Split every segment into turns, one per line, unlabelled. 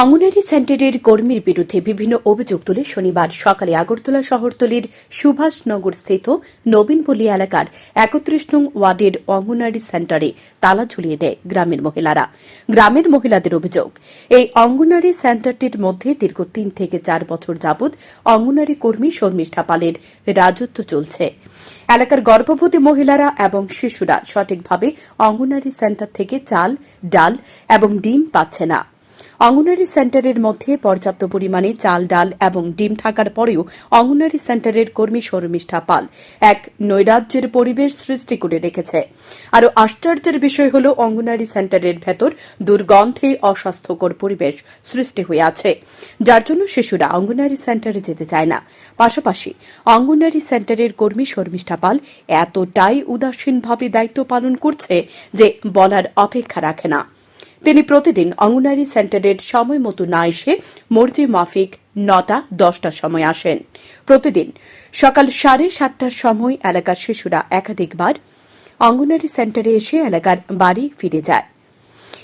অঙ্গনারী সেন্টারের কর্মীর বিরুদ্ধে বিভিন্ন অভিযোগ তুলে শনিবার সকালে আগরতলা শহরতলির সুভাষনগর স্থিত নবীনপল্লী এলাকার একত্রিশ নং ওয়ার্ডের অঙ্গনারী সেন্টারে তালা ঝুলিয়ে দেয় গ্রামের মহিলারা। গ্রামের মহিলাদের অভিযোগ, এই অঙ্গনারী সেন্টারটির মধ্যে দীর্ঘ তিন থেকে চার বছর যাবৎ অঙ্গনারী কর্মী শর্মিষ্ঠা পালের রাজত্ব চলছে। এলাকার গর্ভবতী মহিলারা এবং শিশুরা সঠিকভাবে অঙ্গনারী সেন্টার থেকে চাল, ডাল এবং ডিম পাচ্ছে না। অঙ্গনারী সেন্টারের মধ্যে পর্যাপ্ত পরিমাণে চাল, ডাল এবং ডিম থাকার পরেও অঙ্গনারী সেন্টারের কর্মী শর্মিষ্ঠা পাল এক নৈরাজ্যের পরিবেশ সৃষ্টি করে রেখেছে। আরও আশ্চর্যের বিষয় হল অঙ্গনারী সেন্টারের ভেতর দুর্গন্ধে অস্বাস্থ্যকর পরিবেশ সৃষ্টি হয়ে আছে। যার জন্য শিশুরা অঙ্গনারী সেন্টারে যেতে চায় না। পাশাপাশি অঙ্গনারী সেন্টারের কর্মী শর্মিষ্ঠা পাল এতটাই উদাসীনভাবে দায়িত্ব পালন করছে যে বলার অপেক্ষা রাখে না। তিনি প্রতিদিন অঙ্গনারী সেন্টারের সময় মতো না এসে মর্জি মাফিক নটা, দশটার সময় আসেন। প্রতিদিন সকাল সাড়ে সাতটার সময় এলাকার শিশুরা একাধিকবার অঙ্গনারী সেন্টারে এসে এলাকার বাড়ি ফিরে যায়।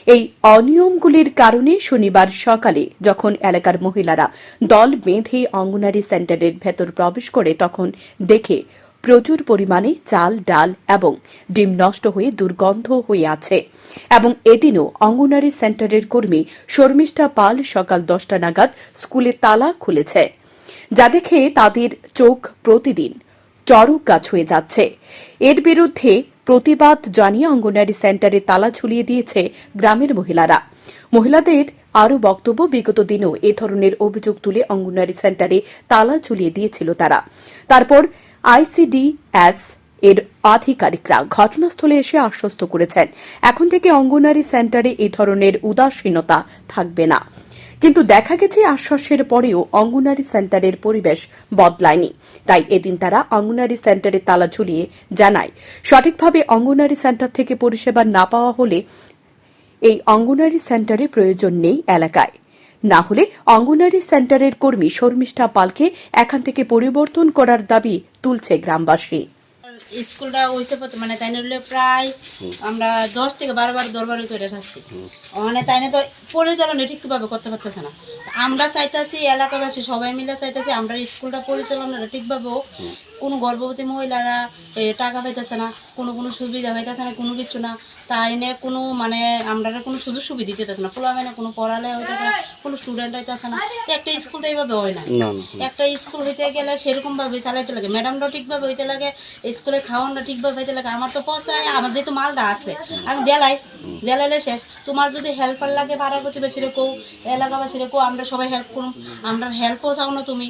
এই অনিয়মগুলির কারণে শনিবার সকালে যখন এলাকার মহিলারা দল বেঁধে অঙ্গনারী সেন্টারের ভেতর প্রবেশ করে তখন দেখে প্রচুর পরিমাণে চাল, ডাল এবং ডিম নষ্ট হয়ে দুর্গন্ধ হয়ে আছে। এবং এদিনও অঙ্গনারী সেন্টারের কর্মী শর্মিষ্ঠা পাল সকাল দশটা নাগাদ স্কুলে তালা খুলেছে। যা দেখে তাদের চোখ প্রতিদিন চড়ক গাছ হয়ে যাচ্ছে। এর বিরুদ্ধে প্রতিবাদ জানিয়ে অঙ্গনারী সেন্টারে তালা ঝুলিয়ে দিয়েছে গ্রামের মহিলারা। মহিলাদের আরও বক্তব্য, বিগত দিনেও এ ধরনের অভিযোগ তুলে অঙ্গনারী সেন্টারে তালা ঝুলিয়ে দিয়েছিল তারা। তারপর আইসিডিএস এর আধিকারিকরা ঘটনাস্থলে এসে আশ্বস্ত করেছেন। এখন থেকে অঙ্গনারী সেন্টারে এই ধরনের উদাসীনতা থাকবে না। কিন্তু দেখা গেছে আশ্বাসের পরেও অঙ্গনারী সেন্টারের পরিবেশ বদলায়নি। তাই এদিন তারা অঙ্গনারী সেন্টারে তালা ঝুলিয়ে জানায়, সঠিকভাবে অঙ্গনারী সেন্টার থেকে পরিষেবা না পাওয়া হলে এই অঙ্গনারী সেন্টারে প্রয়োজন নেই এলাকায়। না হলে অঙ্গনারী সেন্টারের কর্মী শর্মিষ্ঠা পালকে এখান থেকে পরিবর্তন করার দাবি তুলছে গ্রামবাসী।
স্কুলটা হইছে মানে তাই নিলে প্রায় আমরা দশ থেকে বারো বার দরবার করে আসছি। মানে তাই তো পরিচালনা ঠিকভাবে করতে পারতেছে না। আমরা চাইতেছি, এলাকাবাসী সবাই মিলে চাইতেছি, আমরা স্কুলটা পরিচালনাটা ঠিকভাবে হোক। কোনো গর্ভবতী মহিলারা টাকা পাইতেছে না, কোনো কোনো সুবিধা পাইতেছে না, কোনো কিছু না। তাই নিয়ে কোনো মানে আমরা কোনো সুযোগ সুবিধা দিতেছে না পোলা না কোনো পড়ালে হইতেছে না কোনো স্টুডেন্ট হইতেছে না একটা স্কুল তো এইভাবে হয় না। একটা স্কুল হইতে গেলে সেরকম ভাবে চালাইতে লাগে ম্যাডামরাও ঠিকভাবে হইতে লাগে স্কুলে খাওয়ানটা ঠিকভাবে হইতে লাগে আমার তো পয়সায় আমার যেহেতু মালটা আছে আমি দেলাই দেলাইলে শেষ। তোমার যদি হেল্পার লাগে পাড়া প্রতিবেশীরে কেউ এলাকাবাসীরে কেউ আমরা সবাই হেল্প করুন আমরা হেল্পও চাও না তুমি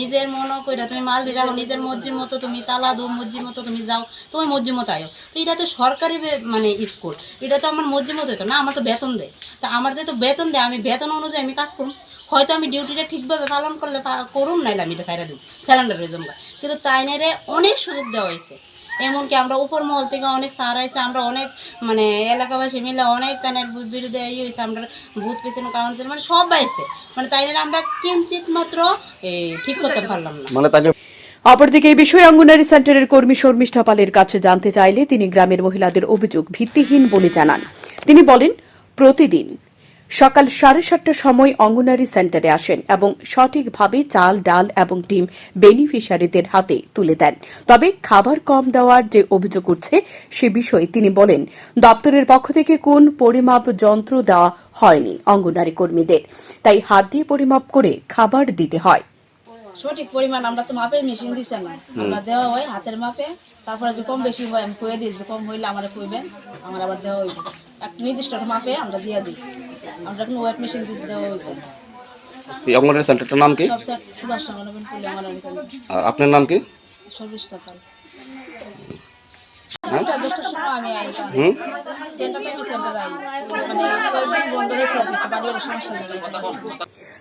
নিজের মনে কইরা তুমি মাল রাখো নিজের মর্জি মতো তুমি তালা দো মর্জি মতো তুমি যাও তুমি মর্জি মতো আয়ো। তো এটা তো সরকারি মানে স্কুল এটা তো আমার মর্জি মতো হতো না আমার তো বেতন দেয়। তা আমার যেহেতু বেতন দেয় আমি বেতন অনুযায়ী আমি কাজ করুন হয়তো আমি ডিউটিটা ঠিকভাবে পালন করলে করুম নাইলে আমি এটা সাইডে দিব স্যালেন্ডারের জন্য। কিন্তু তাই নেরে অনেক সুযোগ দেওয়া হয়েছে। এমনকি আমরা উপর মহল থেকে অনেক সার আইছে আমরা অনেক মানে এলাকাবাসী মিলে অনেক তানের বিরুদ্ধে ইয়ে হয়েছে আমরা বুথ পেছনে কাউন্সিল মানে সব আইছে মানে তাই আমরা কিঞ্চিত মাত্র এই, ঠিক করতে পারলাম না।
মানে
অপরদিকে এই বিষয়ে অঙ্গনারী সেন্টারের কর্মী শর্মিষ্ঠা পালের কাছে জানতে চাইলে তিনি গ্রামের মহিলাদের অভিযোগ ভিত্তিহীন বলে জানান। তিনি বলেন, প্রতিদিন সকাল সাড়ে সাতটার সময় অঙ্গনারী সেন্টারে আসেন এবং সঠিকভাবে চাল, ডাল এবং ডিম বেনিফিশিয়ারিদের হাতে তুলে দেন। তবে খাবার কম দেওয়ার যে অভিযোগ উঠছে, সে বিষয়ে তিনি বলেন, দপ্তরের পক্ষ থেকে কোন পরিমাপ যন্ত্র দেওয়া হয়নি অঙ্গনারী কর্মীদের। তাই হাত দিয়ে পরিমাপ করে খাবার দিতে হয়।
সঠিক পরিমাণ আমরা তো মাপের মেশিন দিচ্ছি না। আমরা দেওয়া হয় হাতের মাপে তারপরে যে কম বেশি হয় আমি কয়ে দিই যে কম হইলে আমার কইবেন আমার আবার দেওয়া হইবে একটা নির্দিষ্ট মাপে আমরা দিয়ে দিই। আমরা কোনো ওয়েট মেশিন দিয়ে দেওয়া হয়েছে
এই অঙ্গনওয়াড়ি সেন্টারটার নাম কি? আর আপনার নাম কি? হুম?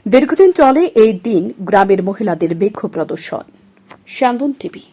দীর্ঘদিন চলে এই দিন গ্রামের মহিলাদের বিক্ষোভ প্রদর্শন। টিভি।